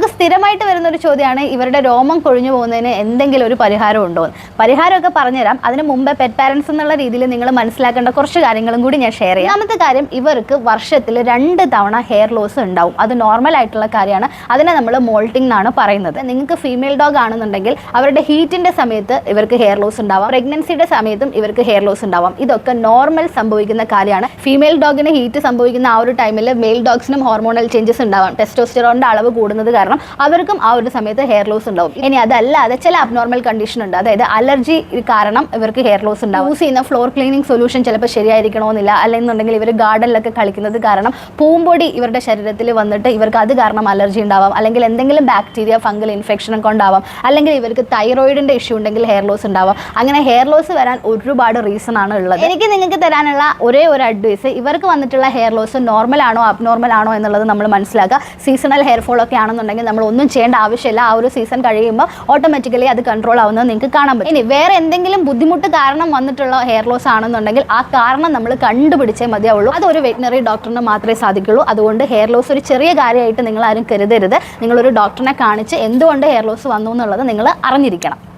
നമുക്ക് സ്ഥിരമായിട്ട് വരുന്ന ഒരു ചോദ്യമാണ് ഇവരുടെ രോമം കൊഴിഞ്ഞു പോകുന്നതിന് എന്തെങ്കിലും ഒരു പരിഹാരം ഉണ്ടോ എന്ന്. പരിഹാരമൊക്കെ പറഞ്ഞുതരാം. അതിന് മുമ്പേ പെറ്റ് പാരൻസ് എന്നുള്ള രീതിയിൽ നിങ്ങൾ മനസ്സിലാക്കേണ്ട കുറച്ച് കാര്യങ്ങളും കൂടി ഞാൻ ഷെയർ ചെയ്യാം. ഒന്നാമത്തെ കാര്യം ഇവർക്ക് വർഷത്തിൽ രണ്ട് തവണ ഹെയർ ലോസ് ഉണ്ടാവും. അത് നോർമൽ ആയിട്ടുള്ള കാര്യമാണ്. അതിനെ നമ്മൾ മോൾട്ടിംഗ് എന്നാണ് പറയുന്നത്. നിങ്ങൾക്ക് ഫീമെയിൽ ഡോഗ് ആണെന്നുണ്ടെങ്കിൽ അവരുടെ ഹീറ്റിന്റെ സമയത്ത് ഇവർക്ക് ഹെയർ ലോസ് ഉണ്ടാവാം. പ്രഗ്നൻസിയുടെ സമയത്തും ഇവർക്ക് ഹെയർ ലോസ് ഉണ്ടാവാം. ഇതൊക്കെ നോർമൽ സംഭവിക്കുന്ന കാര്യമാണ്. ഫീമെയിൽ ഡോഗിന് ഹീറ്റ് സംഭവിക്കുന്ന ആ ഒരു ടൈമിൽ മെയിൽ ഡോഗ്സിനും ഹോർമോണൽ ചേഞ്ചസ് ഉണ്ടാവാം. ടെസ്റ്റോസ്റ്ററോണിന്റെ അളവ് കൂടുന്നത് കാരണം അവർക്കും ആ ഒരു സമയത്ത് ഹെയർ ലോസ് ഉണ്ടാവും. ഇനി അതല്ലാതെ ചില അബ്നോർമൽ കണ്ടീഷൻ ഉണ്ട്. അതായത് അലർജി കാരണം ഇവർക്ക് ഹെയർ ലോസ് ഉണ്ടാവും. യൂസ് ചെയ്യുന്ന ഫ്ലോർ ക്ലീനിങ് സൊല്യൂഷൻ ചിലപ്പോൾ ശരിയായിരിക്കണമെന്നില്ല. അല്ലെന്നുണ്ടെങ്കിൽ ഇവർ ഗാർഡനിലൊക്കെ കളിക്കുന്നത് കാരണം പൂമ്പൊടി ഇവരുടെ ശരീരത്തിൽ വന്നിട്ട് ഇവർക്ക് അത് കാരണം അലർജി ഉണ്ടാവാം. അല്ലെങ്കിൽ എന്തെങ്കിലും ബാക്ടീരിയ ഫംഗൽ ഇൻഫെക്ഷൻ ഒക്കെ ഉണ്ടാവാം. അല്ലെങ്കിൽ ഇവർക്ക് തൈറോയിഡിന്റെ ഇഷ്യൂ ഉണ്ടെങ്കിൽ ഹെയർ ലോസ് ഉണ്ടാവാം. അങ്ങനെ ഹെയർ ലോസ് വരാൻ ഒരുപാട് റീസൺ ആണ് ഉള്ളത്. എനിക്ക് നിങ്ങൾക്ക് തരാനുള്ള ഒരേ ഒരു അഡ്വൈസ് ഇവർക്ക് വന്നിട്ടുള്ള ഹെയർ ലോസ് നോർമൽ ആണോ അബ്നോർമൽ ആണോ എന്നുള്ളത് നമ്മൾ മനസ്സിലാക്കുക. സീസണൽ ഹെയർ ഫോൾ ഒക്കെ ആണെന്നുണ്ടെങ്കിൽ നമ്മൾ ഒന്നും ചെയ്യേണ്ട ആവശ്യമില്ല. ആ ഒരു സീസൺ കഴിയുമ്പോൾ ഓട്ടോമാറ്റിക്കലി അത് കൺട്രോൾ ആവുന്നത് നിങ്ങൾക്ക് കാണാൻ പറ്റും. ഇനി വേറെ എന്തെങ്കിലും ബുദ്ധിമുട്ട് കാരണം വന്നിട്ടുള്ള ഹെയർ ലോസ് ആണെന്നുണ്ടെങ്കിൽ ആ കാരണം നമ്മൾ കണ്ടുപിടിച്ചേ മതിയാവുള്ളൂ. അത് ഒരു വെറ്റിനറി ഡോക്ടറിന് മാത്രമേ സാധിക്കുള്ളൂ. അതുകൊണ്ട് ഹെയർ ലോസ് ഒരു ചെറിയ കാര്യമായിട്ട് നിങ്ങൾ ആരും കരുതരുത്. നിങ്ങളൊരു ഡോക്ടറിനെ കാണിച്ച് എന്തുകൊണ്ട് ഹെയർ ലോസ് വന്നു എന്നുള്ളത് നിങ്ങൾ അറിഞ്ഞിരിക്കണം.